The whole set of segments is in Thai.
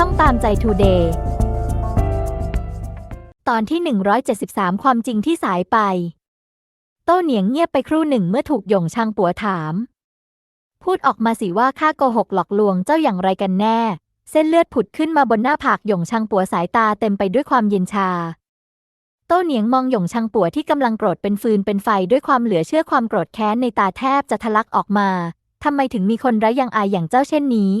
ช่องตามใจทูเดย์ตอนที่ 173 ความจริงที่สายไป โต้เหนียงเงียบไปครู่หนึ่งเมื่อถูกหยงชางปัวถาม พูดออกมาสิว่าข้าโกหกหลอกลวงเจ้าอย่างไรกันแน่ เส้นเลือดผุดขึ้นมาบนหน้าผากหยงชางปัวสายตาเต็มไปด้วยความเย็นชา โต้เหนียงมองหยงชางปัวที่กำลังโกรธเป็นฟืนเป็นไฟด้วยความเหลือเชื่อความโกรธแค้นในตาแทบจะทะลักออกมาทำไมถึงมีคนไร้ยังอายอย่างเจ้าเช่นนี้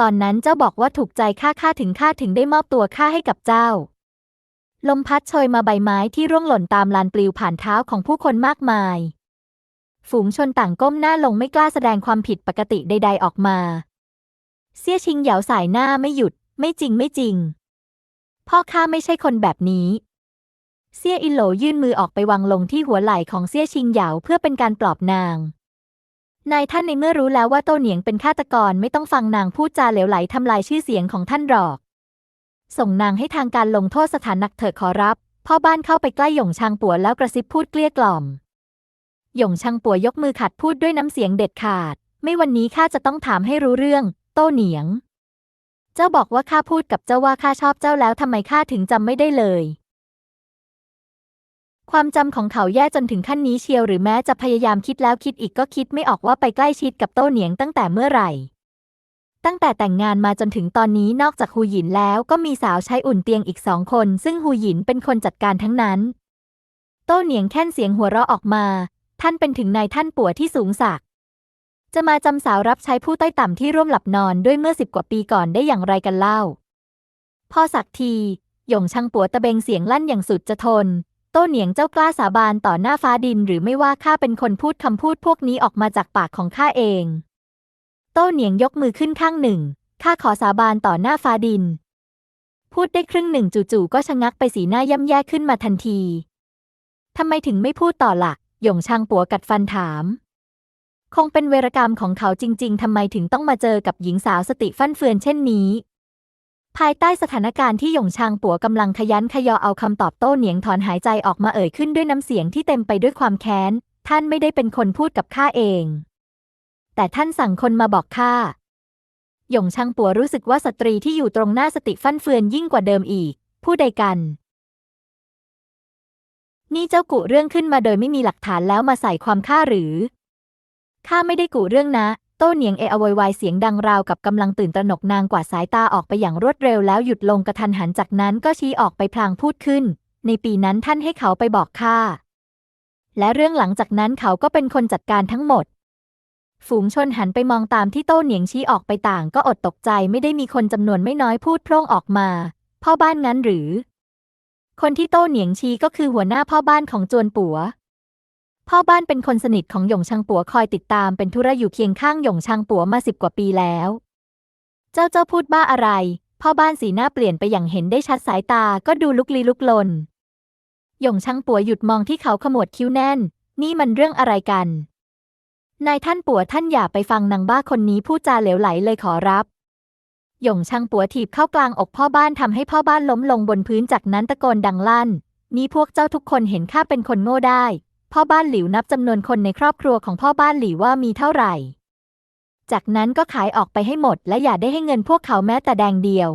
ตอนนั้นเจ้าบอกว่าถูกใจข้าข้าถึงข้าถึงได้มอบตัวข้าให้กับเจ้า ลมพัดโชยมาใบไม้ที่ร่วงหล่นตามลานปลิวผ่านเท้าของผู้คนมากมาย ฝูงชนต่างก้มหน้าลงไม่กล้าแสดงความผิดปกติใด ๆออกมาเซี่ยชิงเหยาสายหน้าไม่หยุด ไม่จริงไม่จริง พ่อข้าไม่ใช่คนแบบนี้เซี่ยอินโหลยื่นมือออกไปวางลงที่หัวไหล่ของเซี่ยชิงเหยาเพื่อเป็นการปลอบนาง นายท่านในเมื่อรู้แล้วว่าโตเหนียงเป็นฆาตกรไม่ต้องฟังนางพูดจาเหลวไหลทำลายชื่อเสียงของท่านหรอก ส่งนางให้ทางการลงโทษสถานหนักเถิดขอรับ พ่อบ้านเข้าไปใกล้หยงชางปัวแล้วกระซิบพูดเกลี้ยกล่อม หยงชางปัวยกมือขัดพูดด้วยน้ำเสียงเด็ดขาด ไม่วันนี้ข้าจะต้องถามให้รู้เรื่อง โตเหนียง เจ้าบอกว่าข้าพูดกับเจ้าว่าข้าชอบเจ้าแล้วทำไมข้าถึงจำไม่ได้เลย ความจำของเขาแย่จนถึงขั้นนี้เชียวหรือแม้จะพยายามคิดแล้วคิดอีกก็คิดไม่ออกว่าไปใกล้ชิดกับโต้เหนียงตั้งแต่เมื่อไหร่ ตั้งแต่แต่งงานมาจนถึงตอนนี้นอกจากฮูหยินแล้วก็มีสาวใช้อุ่นเตียงอีกสองคน ซึ่งฮูหยินเป็นคนจัดการทั้งนั้น โต้เหนียงแค่นเสียงหัวเราะออกมา ท่านเป็นถึงนายท่านปัวที่สูงสักจะมาจำสาวรับใช้ผู้ใต้ต่ำที่ร่วมหลับนอนด้วยเมื่อสิบกว่าปีก่อนได้อย่างไรกันเล่า พอสักทีหยงช่างปัวตะเบงเสียงลั่นอย่างสุดจะทน โต้เหนียงเจ้ากล้าสาบานต่อหน้าฟ้าดินหรือไม่ว่าข้าเป็นคนพูดคำพูดพวกนี้ออกมาจากปากของข้าเอง โต้เหนียงยกมือขึ้นข้างหนึ่งข้าขอสาบานต่อหน้าฟ้าดิน พูดได้ครึ่งหนึ่งจู่ๆก็ชะงักไปสีหน้าย่ำแย่ขึ้นมาทันทีทำไมถึงไม่พูดต่อละ่ะหยงชางปัวกัดฟันถาม คงเป็นเวรกรรมของเขาจริง ๆทำไมถึงต้องมาเจอกับหญิงสาวสติฟั่นเฟือนเช่นนี้ ภายใต้สถานการณ์ที่หยงชางปัวกำลังขยันขยอเอาคำตอบโต้เหนียงถอนหายใจออกมาเอ่ยขึ้นด้วยน้ำเสียงที่เต็มไปด้วยความแค้น ท่านไม่ได้เป็นคนพูดกับข้าเอง แต่ท่านสั่งคนมาบอกข้าหยงชางปัวรู้สึกว่าสตรีที่อยู่ตรงหน้าสติฟั่นเฟือนยิ่งกว่าเดิมอีก ผู้ใดกัน นี่เจ้ากุเรื่องขึ้นมาโดยไม่มีหลักฐานแล้วมาใส่ความข้าหรือข้าไม่ได้กุเรื่องนะ โต้เหนียงเออโวยวายเสียงดังราวกับกำลังตื่นตระหนกนางกวาดสายตาออกไปอย่างรวดเร็วแล้วหยุดลงกระทันหันจากนั้นก็ชี้ออกไปพลางพูดขึ้น ในปีนั้นท่านให้เขาไปบอกข้าและเรื่องหลังจากนั้นเขาก็เป็นคนจัดการทั้งหมด ฝูงชนหันไปมองตามที่โต้เหนียงชี้ออกไปต่างก็อดตกใจไม่ได้มีคนจำนวนไม่น้อยพูดโพร่งออกมา พ่อบ้านงั้นหรือ คนที่โต้เหนียงชี้ก็คือหัวหน้าพ่อบ้านของจวนปัว พ่อบ้านเป็นคนสนิทของหยงชังปัวคอยติดตามเป็นธุระอยู่เคียงข้างหยงชังปัวมาสิบกว่าปีแล้ว เจ้าเจ้าพูดบ้าอะไร พ่อบ้านสีหน้าเปลี่ยนไปอย่างเห็นได้ชัดสายตาก็ดูลุกลี้ลุกลน หยงชังปัวหยุดมองที่เขาขมวดคิ้วแน่น นี่มันเรื่องอะไรกัน นายท่านปัวท่านอย่าไปฟังนางบ้าคนนี้พูดจาเหลวไหลเลยขอรับหยงชังปัวถีบเข้ากลางอกพ่อบ้านทำให้พ่อบ้านล้มลงบนพื้นจากนั้นตะโกนดังลั่น นี่พวกเจ้าทุกคนเห็นข้าเป็นคนโง่ได้ พ่อบ้านหลิวนับจำนวนคนในครอบครัวของพ่อบ้านหลิวว่ามีเท่าไหร่ จากนั้นก็ขายออกไปให้หมดและอย่าได้ให้เงินพวกเขาแม้แต่แดงเดียว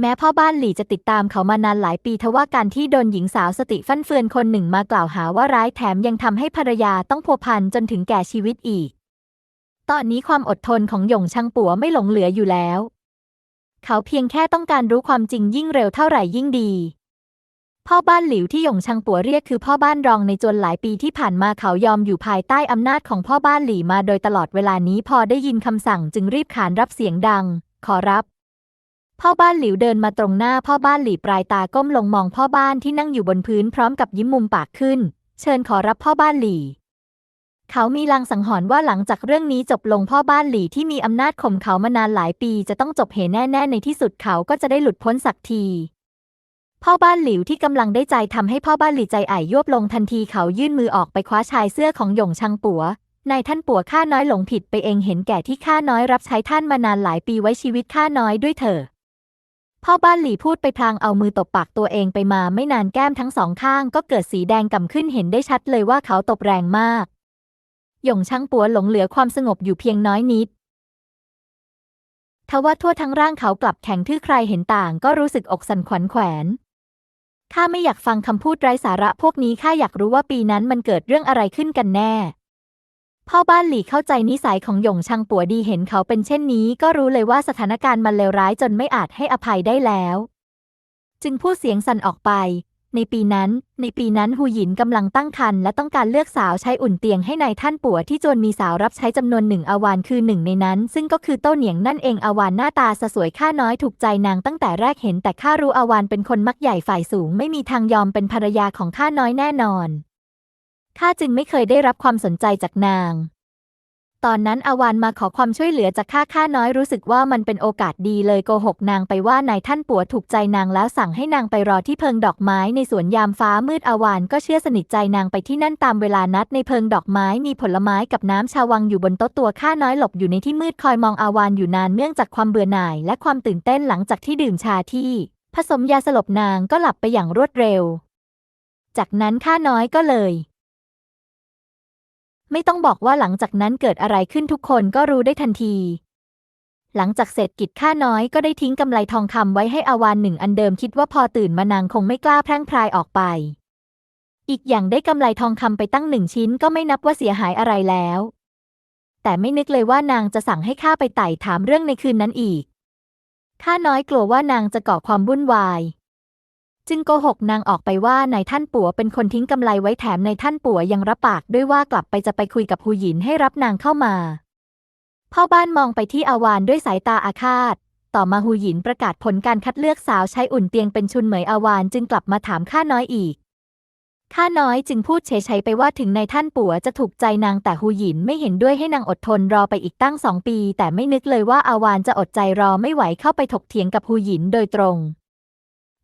แม้พ่อบ้านหลี่จะติดตามเขามานานหลายปีทว่าการที่โดนหญิงสาวสติฟั่นเฟือนคนหนึ่งมากล่าวหาว่าร้ายแถมยังทำให้ภรรยาต้องพัวพันจนถึงแก่ชีวิตอีก ตอนนี้ความอดทนของหยงชังปัวไม่หลงเหลืออยู่แล้ว เขาเพียงแค่ต้องการรู้ความจริงยิ่งเร็วเท่าไหร่ยิ่งดี พ่อบ้านหลิวที่หยงชังปัวเรียกคือพ่อบ้านรองในจนหลายปีที่ผ่านมาเขายอมอยู่ภายใต้อำนาจของพ่อบ้านหลี่มาโดยตลอดเวลานี้พอได้ยินคำสั่งจึงรีบขานรับเสียงดัง ขอรับ พ่อบ้านหลิวเดินมาตรงหน้าพ่อบ้านหลี่ปลายตาก้มลงมองพ่อบ้านที่นั่งอยู่บนพื้นพร้อมกับยิ้มมุมปากขึ้น เชิญขอรับพ่อบ้านหลี่ เขามีลางสังหรณ์ว่าหลังจากเรื่องนี้จบลงพ่อบ้านหลี่ที่มีอำนาจข่มเขามานานหลายปีจะต้องจบเหแน่ๆในที่สุดเขาก็จะได้หลุดพ้นสักที พ่อบ้านหลิวที่กำลังได้ใจทำให้พ่อบ้านหลี่ใจอ่ายยวบลงทันทีเขายื่นมือออกไปคว้าชายเสื้อของหยงชังปัวนายท่านปัวข้าน้อยหลงผิดไปเองเห็นแก่ที่ข้าน้อยรับใช้ท่านมานานหลายปีไว้ชีวิตข้าน้อยด้วยเถอะพ่อบ้านหลี่พูดไปพลางเอามือตบปากตัวเองไปมาไม่นานแก้มทั้งสองข้างก็เกิดสีแดงก่ำขึ้นเห็นได้ชัดเลยว่าเขาตบแรงมาก หยงชังปัวหลงเหลือความสงบอยู่เพียงน้อยนิดทว่าทั่วทั้งร่างเขากลับแข็งทื่อใครเห็นต่างก็รู้สึกอกสั่นขวัญแขวน ข้าไม่อยากฟังคำพูดไร้สาระพวกนี้ข้าอยากรู้ว่าปีนั้นมันเกิดเรื่องอะไรขึ้นกันแน่ พ่อบ้านหลี่เข้าใจนิสัยของหยงชังปัวดีเห็นเขาเป็นเช่นนี้ ก็รู้เลยว่าสถานการณ์มันเลวร้ายจนไม่อาจให้อภัยได้แล้ว จึงพูดเสียงสั่นออกไป ในปีนั้น ในปีนั้นหูหยินกำลังตั้งครรภ์และต้องการเลือกสาวใช้อุ่นเตียงให้ในายท่านปัวที่จวนมีสาวรับใช้จำนวนหนึ่งอาวานคือหนึ่งในนั้น ซึ่งก็คือโต้เหนียงนั่นเองอาวานหน้าตาสสวยข้าน้อยถูกใจนางตั้งแต่แรกเห็นแต่ข้ารู้อาวานเป็นคนมักใหญ่ฝ่ายสูง ไม่มีทางยอมเป็นภรรยาของข้าน้อยแน่นอนข้าจึงไม่เคยได้รับความสนใจจากนาง ตอนนั้นอาวานมาขอความช่วยเหลือจากข้าข้าน้อยรู้สึกว่ามันเป็นโอกาสดีเลยโกหกนางไปว่านายท่านปัวถูกใจนางแล้วสั่งให้นางไปรอที่เพิงดอกไม้ในสวนยามฟ้ามืดอาวานก็เชื่อสนิทใจนางไปที่นั่นตามเวลานัดในเพิงดอกไม้มีผลไม้กับน้ำชาวังอยู่บนโต๊ะตัวข้าน้อยหลบอยู่ในที่มืดคอยมองอาวานอยู่นานเนื่องจากความเบื่อหน่าย และความตื่นเต้นหลังจากที่ดื่มชาที่ ผสมยาสลบนางก็หลับไปอย่างรวดเร็ว จากนั้นข้าน้อยก็เลย ไม่ต้องบอกว่าหลังจากนั้นเกิดอะไรขึ้นทุกคนก็รู้ได้ทันที หลังจากเสร็จกิจข้าน้อยก็ได้ทิ้งกำไลทองคำไว้ให้อาวานหนึ่งอันเดิมคิดว่าพอตื่นมานางคงไม่กล้าแพร่งพรายออกไป อีกอย่างได้กำไลทองคำไปตั้งหนึ่งชิ้นก็ไม่นับว่าเสียหายอะไรแล้ว แต่ไม่นึกเลยว่านางจะสั่งให้ข้าไปไต่ถามเรื่องในคืนนั้นอีกข้าน้อยกลัวว่านางจะก่อความวุ่นวาย จึงโกหกนางออกไปว่านายท่านปัวเป็นคนทิ้งกำไลไว้แถมนายท่านปัวยังรับปากด้วยว่ากลับไปจะไปคุยกับหูหยินให้รับนางเข้ามาพ่อบ้านมองไปที่อาวานด้วยสายตาอาฆาต ต่อมาหูหยินประกาศผลการคัดเลือกสาวใช้อุ่นเตียงเป็นชุนเหมยอาวานจึงกลับมาถามข้าน้อยอีกข้าน้อยจึงพูดเฉยๆไปว่าถึงนายท่านปัวจะถูกใจนางแต่หูหยินไม่เห็นด้วยให้นางอดทนรอไปอีกตั้งสองปี แต่ไม่นึกเลยว่าอาวานจะอดใจรอไม่ไหวเข้าไปถกเถียงกับหูหยินโดยตรง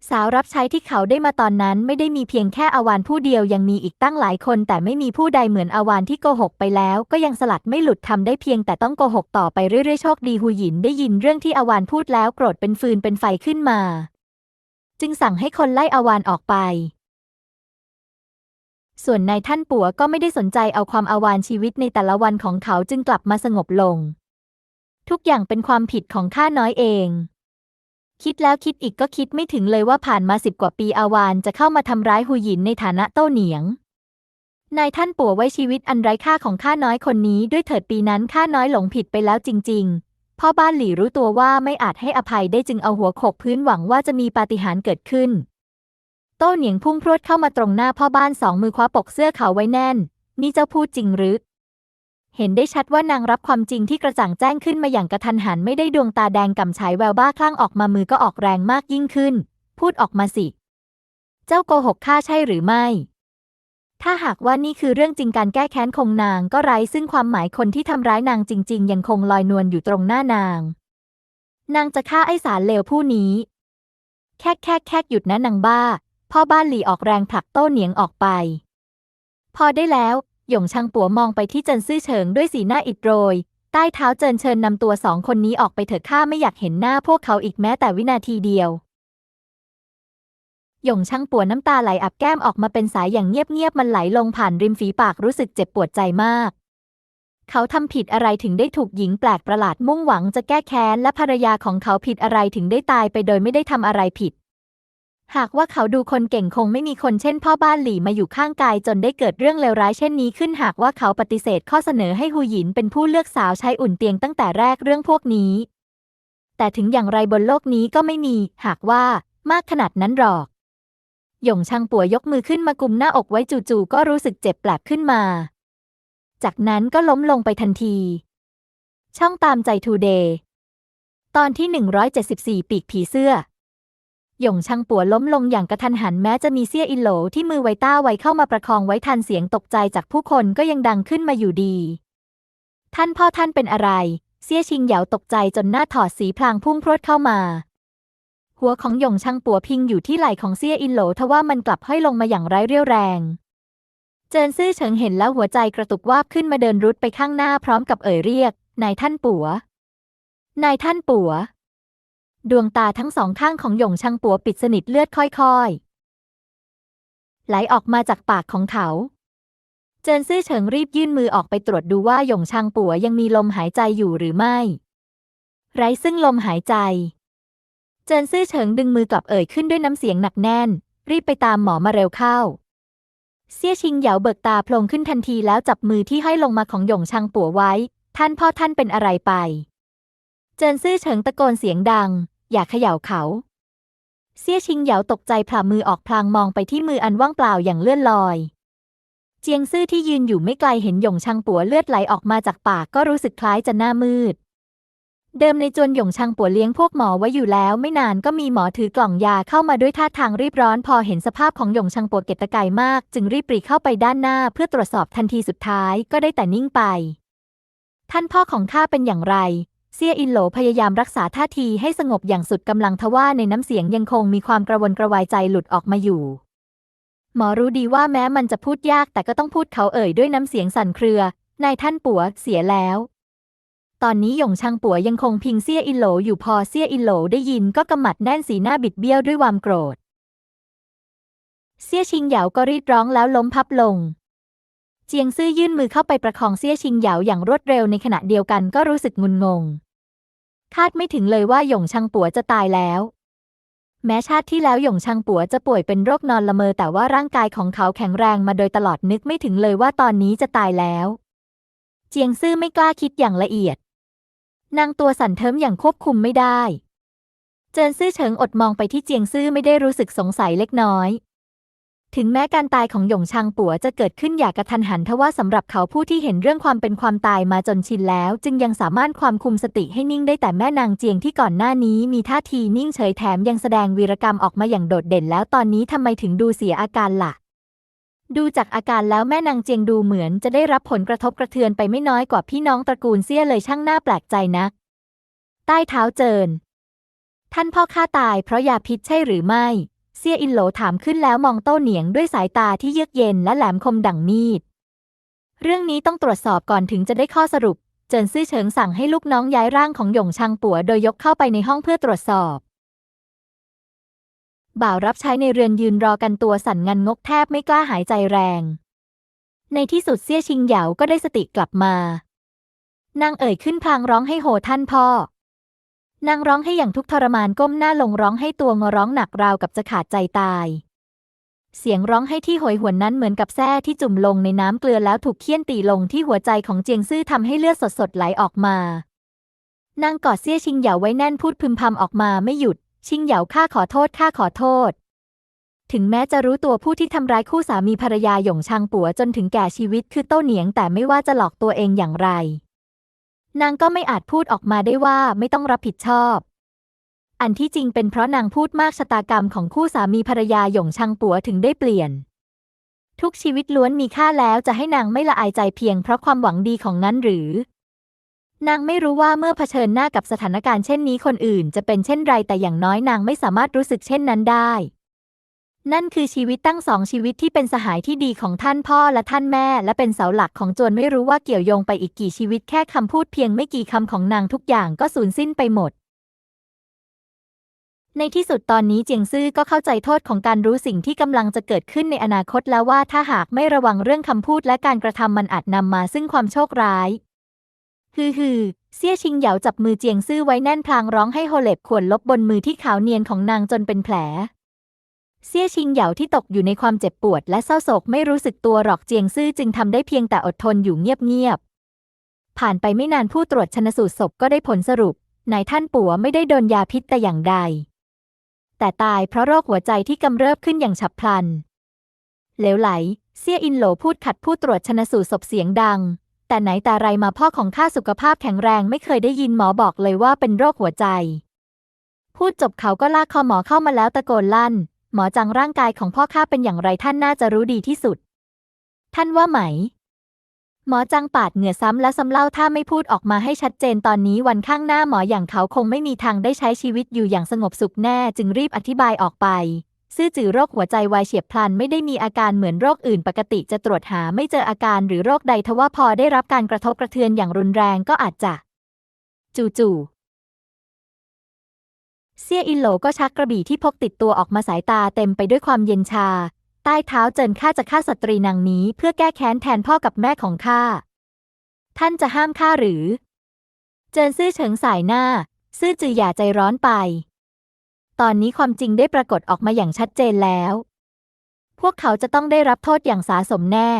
สาวรับใช้ที่เขาได้มาตอนนั้นไม่ได้มีเพียงแค่อาวานผู้เดียวยังมีอีกตั้งหลายคน แต่ไม่มีผู้ใดเหมือนอาวานที่โกหกไปแล้ว ก็ยังสลัดไม่หลุดทำได้เพียงแต่ต้องโกหกต่อไปเรื่อยๆโชคดีหูหยินได้ยินเรื่องที่อาวานพูดแล้วโกรธเป็นฟืนเป็นไฟขึ้นมา จึงสั่งให้คนไล่อาวานออกไป ส่วนนายท่านปัวก็ไม่ได้สนใจเอาความอาวานชีวิตในแต่ละวันของเขาจึงกลับมาสงบลง ทุกอย่างเป็นความผิดของข้าน้อยเอง คิดแล้วคิดอีกก็คิดไม่ถึงเลยว่าผ่านมาสิบกว่าปีอาวานจะเข้ามาทำร้ายหูหยินในฐานะโต้เหนียง นายท่านปัวไว้ชีวิตอันไร้ค่าของข้าน้อยคนนี้ด้วยเถิดปีนั้นข้าน้อยหลงผิดไปแล้วจริง ๆ พ่อบ้านหลี่รู้ตัวว่าไม่อาจให้อภัยได้จึงเอาหัวโขกพื้นหวังว่าจะมีปาฏิหาริย์เกิดขึ้น โต้เหนียงพุ่งพรวดเข้ามาตรงหน้าพ่อบ้านสองมือคว้าปกเสื้อเขาไว้แน่น นี่เจ้าพูดจริงหรือ เห็นได้ชัดว่านางรับความจริงที่กระจ่างแจ้งขึ้นมาอย่างกระทันหันไม่ได้ดวงตาแดงก่ำฉายแววบ้าคลั่งออกมามือก็ออกแรงมากยิ่งขึ้น พูดออกมาสิ เจ้าโกหกข้าใช่หรือไม่ ถ้าหากว่านี่คือเรื่องจริงการแก้แค้นคงนางก็ไร้ซึ่งความหมายคนที่ทำร้ายนางจริง ๆ ยังคงลอยนวลอยู่ตรงหน้านาง นางจะฆ่าไอ้สารเลวผู้นี้ แค่แค่แค่หยุดนะนางบ้า พ่อบ้านหลีออกแรงผลักโต้เหนียงออกไป พอได้แล้ว หยงชังปัวมองไปที่เจินซื่อเฉิงด้วยสีหน้าอิดโรย ใต้เท้าเจินเชิญนำตัวสองคนนี้ออกไปเถิดข้าไม่อยากเห็นหน้าพวกเขาอีกแม้แต่วินาทีเดียว หยงชังปัวน้ำตาไหลอับแก้มออกมาเป็นสายอย่างเงียบๆมันไหลลงผ่านริมฝีปากรู้สึกเจ็บปวดใจมาก เขาทำผิดอะไรถึงได้ถูกหญิงแปลกประหลาดมุ่งหวังจะแก้แค้นและภรรยาของเขาผิดอะไรถึงได้ตายไปโดยไม่ได้ทำอะไรผิด หากว่าเขาดูคนเก่งคงไม่มีคนเช่นพ่อบ้านหลี่มาอยู่ข้างกายจนได้เกิดเรื่องเลวร้ายเช่นนี้ขึ้นหากว่าเขาปฏิเสธข้อเสนอให้ฮูหยินเป็นผู้เลือกสาวใช้อุ่นเตียงตั้งแต่แรกเรื่องพวกนี้ แต่ถึงอย่างไรบนโลกนี้ก็ไม่มี หากว่ามากขนาดนั้นหรอกหยงชังปัวยกมือขึ้นมากุมหน้าอกไว้จู่ๆก็รู้สึกเจ็บแปลบขึ้นมา จากนั้นก็ล้มลงไปทันที ช่องตามใจทูเดย์ตอนที่ 174 ปีกผีเสื้อ หยงชังปัวล้มลงอย่างกระทันหันแม้จะมีเซี่ยอินโหลที่มือไวต้าไว้เข้ามาประคองไว้ทันเสียงตกใจจากผู้คนก็ยังดังขึ้นมาอยู่ดี ท่านพ่อท่านเป็นอะไรเซี่ยชิงเหยาตกใจจนหน้าถอดสีพลางพุ่งพรวดเข้ามา หัวของหยงชังปัวพิงอยู่ที่ไหล่ของเซี่ยอินโหลทว่ามันกลับห้อยลงมาอย่างไร้เรี่ยวแรง เจินซื่อเฉิงเห็นแล้วหัวใจกระตุกวาบขึ้นมาเดินรุดไปข้างหน้าพร้อมกับเอ่ยเรียก นายท่านปัว นายท่านปัว ดวงตาทั้งสองข้างของหยงชังปัวปิดสนิทเลือดค่อยๆ ไหลออกมาจากปากของเขา เจินซื่อเฉิงรีบยื่นมือออกไปตรวจดูว่าหยงชังปัวยังมีลมหายใจอยู่หรือไม่ ไร้ซึ่งลมหายใจ เจินซื่อเฉิงดึงมือกลับเอ่ยขึ้นด้วยน้ำเสียงหนักแน่น รีบไปตามหมอมาเร็วเข้า เซี่ยชิงเหยาเบิกตาโพลงขึ้นทันทีแล้วจับมือที่ห้อยลงมาของหยงชังปัวไว้ ท่านพ่อท่านเป็นอะไรไป เจินซื่อเฉิงตะโกนเสียงดัง อย่าเขย่าเขา เซี่ยชิงเหยาตกใจพลามือออกพลางมองไปที่มืออันว่างเปล่าอย่างเลื่อนลอย เจียงซื่อที่ยืนอยู่ไม่ไกลเห็นหยงชังปัวเลือดไหลออกมาจากปากก็รู้สึกคล้ายจะหน้ามืด เดิมในจวนหยงชังปัวเลี้ยงพวกหมอไว้อยู่แล้วไม่นานก็มีหมอถือกล่องยาเข้ามาด้วยท่าทางรีบร้อน พอเห็นสภาพของหยงชังปัวเกตตะไกมาก จึงรีบปรีเข้าไปด้านหน้าเพื่อตรวจสอบทันทีสุดท้ายก็ได้แต่นิ่งไปท่านพ่อของข้าเป็นอย่างไร เซียอินโหลพยายามรักษาท่าทีให้สงบอย่างสุดกำลังทว่าในน้ำเสียงยังคงมีความกระวนกระวายใจหลุดออกมาอยู่ หมอรู้ดีว่าแม้มันจะพูดยากแต่ก็ต้องพูดเขาเอ่ยด้วยน้ำเสียงสั่นเครือนายท่านปัวเสียแล้ว ตอนนี้หยงชังปัวยังคงพิงเซียอินโหลอยู่พอเซียอินโหลได้ยินก็กำหมัดแน่นสีหน้าบิดเบี้ยวด้วยความโกรธ เซียชิงเหยาก็รีดร้องแล้วล้มพับลง เจียงซื่อยื่นมือเข้าไปประคองเซี่ยชิงเหยาอย่างรวดเร็วในขณะเดียวกันก็รู้สึกงุนงง คาดไม่ถึงเลยว่าหยงชังปัวจะตายแล้ว แม้ชาติที่แล้วหยงชังปัวจะป่วยเป็นโรคนอนละเมอแต่ว่าร่างกายของเขาแข็งแรงมาโดยตลอดนึกไม่ถึงเลยว่าตอนนี้จะตายแล้ว เจียงซื่อไม่กล้าคิดอย่างละเอียด นางตัวสั่นเทิมอย่างควบคุมไม่ได้ เจินซื่อเฉิงอดมองไปที่เจียงซื่อไม่ได้รู้สึกสงสัยเล็กน้อย ถึงแม้การตายของหยงชางปัวจะเกิดขึ้นอย่างกระทันหันทว่าสำหรับเขาผู้ที่เห็นเรื่องความเป็นความตายมาจนชินแล้ว จึงยังสามารถความคุมสติให้นิ่งได้แต่แม่นางเจียงที่ก่อนหน้านี้มีท่าทีนิ่งเฉยแถมยังแสดงวีรกรรมออกมาอย่างโดดเด่นแล้วตอนนี้ทำไมถึงดูเสียอาการล่ะ ดูจากอาการแล้วแม่นางเจียงดูเหมือนจะได้รับผลกระทบกระเทือนไปไม่น้อยกว่าพี่น้องตระกูลเซี่ยเลยช่างน่าแปลกใจนัก ใต้เท้าเจิน ท่านพ่อข้าตายเพราะยาพิษใช่หรือไม่ เซียอินโหลถามขึ้นแล้วมองโต้เหนียงด้วยสายตาที่เยือกเย็นและแหลมคมดั่งมีด เรื่องนี้ต้องตรวจสอบก่อนถึงจะได้ข้อสรุป เจินซื่อเฉิงสั่งให้ลูกน้องย้ายร่างของหยงชังปัวโดยยกเข้าไปในห้องเพื่อตรวจสอบ บ่าวรับใช้ในเรือนยืนรอกันตัวสั่นงันงกแทบไม่กล้าหายใจแรง ในที่สุดเซี่ยชิงเหยาก็ได้สติกลับมา นางเอ่ยขึ้นพลางร้องให้โหท่านพ่อ นางร้องให้อย่างทุกข์ทรมานก้มหน้าลงร้องให้ตัวงอร้องหนักราวกับจะขาดใจตาย เสียงร้องให้ที่โหยหวนนั้นเหมือนกับแส้ที่จุ่มลงในน้ำเกลือแล้วถูกเคี่ยนตีลงที่หัวใจของเจียงซื่อทำให้เลือดสดๆไหลออกมานางกอดเซี่ยชิงเหยาไว้แน่นพูดพึมพำออกมาไม่หยุด ชิงเหยาข้าขอโทษข้าขอโทษ ถึงแม้จะรู้ตัวผู้ที่ทำร้ายคู่สามีภรรยาหยงชางปัวจนถึงแก่ชีวิตคือโต้เหนียงแต่ไม่ว่าจะหลอกตัวเองอย่างไร นางก็ไม่อาจพูดออกมาได้ว่าไม่ต้องรับผิดชอบ อันที่จริงเป็นเพราะนางพูดมากชะตากรรมของคู่สามีภรรยาหยงชังปัวถึงได้เปลี่ยน ทุกชีวิตล้วนมีค่าแล้วจะให้นางไม่ละอายใจเพียงเพราะความหวังดีของนั้นหรือ นางไม่รู้ว่าเมื่อเผชิญหน้ากับสถานการณ์เช่นนี้คนอื่นจะเป็นเช่นไรแต่อย่างน้อยนางไม่สามารถรู้สึกเช่นนั้นได้ นั่นคือชีวิตตั้งสองชีวิตที่เป็นสหายที่ดีของท่านพ่อและท่านแม่ และเป็นเสาหลักของจวนไม่รู้ว่าเกี่ยวโยงไปอีกกี่ชีวิตแค่คำพูดเพียงไม่กี่คำของนางทุกอย่างก็สูญสิ้นไปหมด ในที่สุดตอนนี้เจียงซื่อก็เข้าใจโทษของการรู้สิ่งที่กำลังจะเกิดขึ้นในอนาคตแล้วว่าถ้าหากไม่ระวังเรื่องคำพูดและการกระทำมันอาจนำมาซึ่งความโชคร้ายฮือฮือเซี่ยชิงเหยาจับมือเจียงซื่อไว้แน่นพลางร้องให้โฮเล็บขวนลบบนมือที่ขาวเนียนของนางจนเป็นแผล เซี่ยชิงเหยาที่ตกอยู่ในความเจ็บปวดและเศร้าโศกไม่รู้สึกตัวหรอกเจียงซื่อจึงทำได้เพียงแต่อดทนอยู่เงียบๆ ผ่านไปไม่นานผู้ตรวจชนสูตรศพก็ได้ผลสรุป นายท่านปัวไม่ได้โดนยาพิษแต่อย่างใด แต่ตายเพราะโรคหัวใจที่กำเริบขึ้นอย่างฉับพลัน เหลวไหล เซี่ยอินโหลพูดขัดผู้ตรวจชนสูตรศพเสียงดัง แต่ไหนแต่ไรมาพ่อของข้าสุขภาพแข็งแรงไม่เคยได้ยินหมอบอกเลยว่าเป็นโรคหัวใจ พูดจบเขาก็ลากคอหมอเข้ามาแล้วตะโกนลั่น หมอจังร่างกายของพ่อข้าเป็นอย่างไรท่านน่าจะรู้ดีที่สุด ท่านว่าไหม หมอจังปาดเหงื่อซ้ำและซ้ำเล่าถ้าไม่พูดออกมาให้ชัดเจนตอนนี้วันข้างหน้าหมออย่างเขาคงไม่มีทางได้ใช้ชีวิตอยู่อย่างสงบสุขแน่ จึงรีบอธิบายออกไป ซื่อจือโรคหัวใจวายเฉียบพลันไม่ได้มีอาการเหมือนโรคอื่นปกติจะตรวจหาไม่เจออาการหรือโรคใดทว่าพอได้รับการกระทบกระเทือนอย่างรุนแรงก็อาจจะ จู่ๆ เซี่ยอินโหลก็ชักกระบี่ที่พกติดตัวออกมาสายตาเต็มไปด้วยความเย็นชา ใต้เท้าเจินข้าจะฆ่าสตรีนางนี้เพื่อแก้แค้นแทนพ่อกับแม่ของข้า ท่านจะห้ามข้าหรือ เจินซื่อเฉิงสายหน้า ซื่อจืออย่าใจร้อนไป ตอนนี้ความจริงได้ปรากฏออกมาอย่างชัดเจนแล้ว พวกเขาจะต้องได้รับโทษอย่างสาสมแน่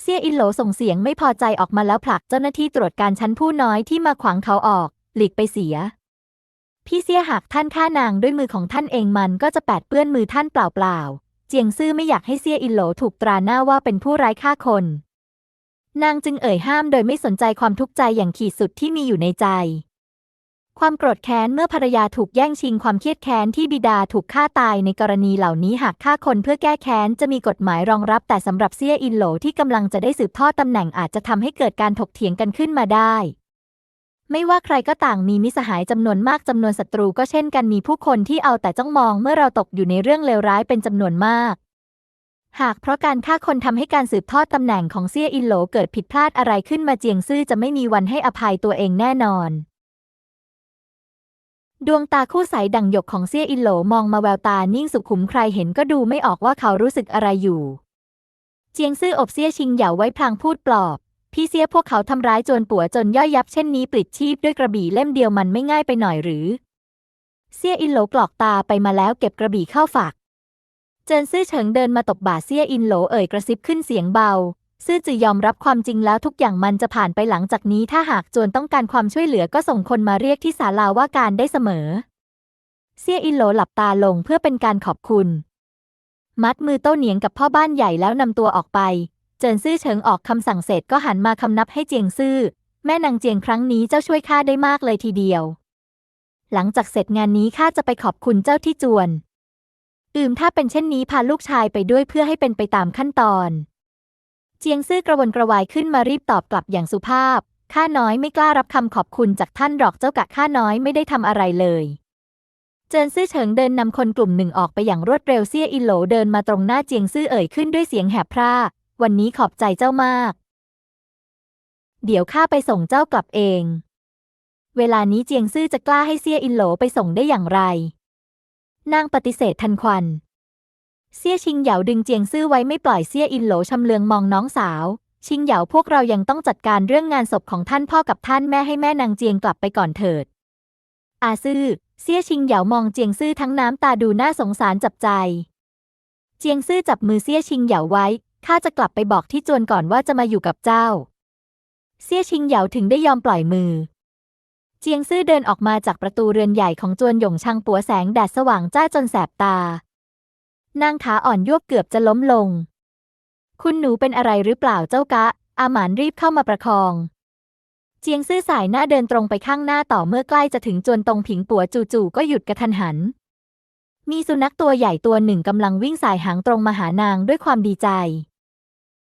เซี่ยอินโหลส่งเสียงไม่พอใจออกมาแล้วผลักเจ้าหน้าที่ตรวจการชั้นผู้น้อยที่มาขวางเขาออก หลีกไปเสีย พี่เซี่ยหากท่านฆ่านางด้วยมือของท่านเองมันก็จะแปดเปื้อนมือท่านเปล่าๆ เจียงซื่อไม่อยากให้เซี่ยอินโหลถูกตราหน้าว่าเป็นผู้ร้ายฆ่าคน นางจึงเอ่ยห้ามโดยไม่สนใจความทุกข์ใจอย่างขีดสุดที่มีอยู่ในใจ ความโกรธแค้นเมื่อภรรยาถูกแย่งชิงความเครียดแค้นที่บิดาถูกฆ่าตายในกรณีเหล่านี้หากฆ่าคนเพื่อแก้แค้นจะมีกฎหมายรองรับแต่สำหรับเซียอินโหลที่กำลังจะได้สืบทอดตำแหน่งอาจจะทำให้เกิดการถกเถียงกันขึ้นมาได้ ไม่ว่าใครก็ต่างมีมิสหายจำนวนมากจำนวนศัตรูก็เช่นกันมีผู้คนที่เอาแต่จ้องมองเมื่อเราตกอยู่ในเรื่องเลวร้ายเป็นจำนวนมาก หากเพราะการฆ่าคนทำให้การสืบทอดตำแหน่งของเซี่ยอินโหลเกิดผิดพลาดอะไรขึ้นมาเจียงซื่อจะไม่มีวันให้อภัยตัวเองแน่นอน ดวงตาคู่ใสดั่งหยกของเซี่ยอินโหลมองมาแววตานิ่งสุขุมใครเห็นก็ดูไม่ออกว่าเขารู้สึกอะไรอยู่ เจียงซื่ออบเซี่ยชิงเหยาไว้พลางพูดปลอบ พี่เซี่ยพวกเขาทำร้ายโจรปัวจนย่อยยับเช่นนี้ปลิดชีพด้วยกระบี่เล่มเดียวมันไม่ง่ายไปหน่อยหรือเซี่ยอินโหลกรอกตาไปมาแล้วเก็บกระบี่เข้าฝาก เจินซื่อเฉิงเดินมาตบบ่าเซี่ยอินโหลเอ่ยกระซิบขึ้นเสียงเบา ซื่อจือยอมรับความจริงแล้วทุกอย่างมันจะผ่านไปหลังจากนี้ ถ้าหากโจรต้องการความช่วยเหลือก็ส่งคนมาเรียกที่ศาลาว่าการได้เสมอเซี่ยอินโหลหลับตาลงเพื่อเป็นการขอบคุณ มัดมือโต้เหนียงกับพ่อบ้านใหญ่แล้วนำตัวออกไป เจินซื่อเฉิงออกคำสั่งเสร็จก็หันมาคำนับให้เจียงซื่อ แม่นางเจียงครั้งนี้เจ้าช่วยข้าได้มากเลยทีเดียว หลังจากเสร็จงานนี้ข้าจะไปขอบคุณเจ้าที่จวน อืมถ้าเป็นเช่นนี้พาลูกชายไปด้วยเพื่อให้เป็นไปตามขั้นตอน เจียงซื่อกระวนกระวายขึ้นมารีบตอบกลับอย่างสุภาพข้าน้อยไม่กล้ารับคำขอบคุณจากท่านหรอกเจ้ากะข้าน้อยไม่ได้ทำอะไรเลย เจินซื่อเฉิงเดินนำคนกลุ่มหนึ่งออกไปอย่างรวดเร็วเซี่ยอินโหลเดินมาตรงหน้าเจียงซื่อเอ่ยขึ้นด้วยเสียงแหบพร่า วันนี้ขอบใจเจ้ามาก เดี๋ยวข้าไปส่งเจ้ากลับเอง เวลานี้เจียงซื่อจะกล้าให้เซี่ยอินโหลไปส่งได้อย่างไร นางปฏิเสธทันควัน เซี่ยชิงเหยาดึงเจียงซื่อไว้ไม่ปล่อยเซี่ยอินโหลชำเลืองมองน้องสาว ชิงเหยาพวกเรายังต้องจัดการเรื่องงานศพของท่านพ่อกับท่านแม่ให้แม่นางเจียงกลับไปก่อนเถิด อาซื่อเซี่ยชิงเหยามองเจียงซื่อทั้งน้ำตาดูน่าสงสารจับใจ เจียงซื่อจับมือเซี่ยชิงเหยาไว้ ข้าจะกลับไปบอกที่จวนก่อนว่าจะมาอยู่กับเจ้า เซี่ยชิงเหยาถึงได้ยอมปล่อยมือ เจียงซื่อเดินออกมาจากประตูเรือนใหญ่ของจวนหยงชังปัวแสงแดดสว่างจ้าจนแสบตา นางขาอ่อนยวบเกือบจะล้มลง คุณหนูเป็นอะไรหรือเปล่าเจ้ากะ อาหมานรีบเข้ามาประคอง เจียงซื่อสายหน้าเดินตรงไปข้างหน้าต่อเมื่อใกล้จะถึงจวนตรงผิงปัวจู่ๆก็หยุดกระทันหันมีสุนัขตัวใหญ่ตัวหนึ่งกำลังวิ่งสายหางตรงมาหานางด้วยความดีใจ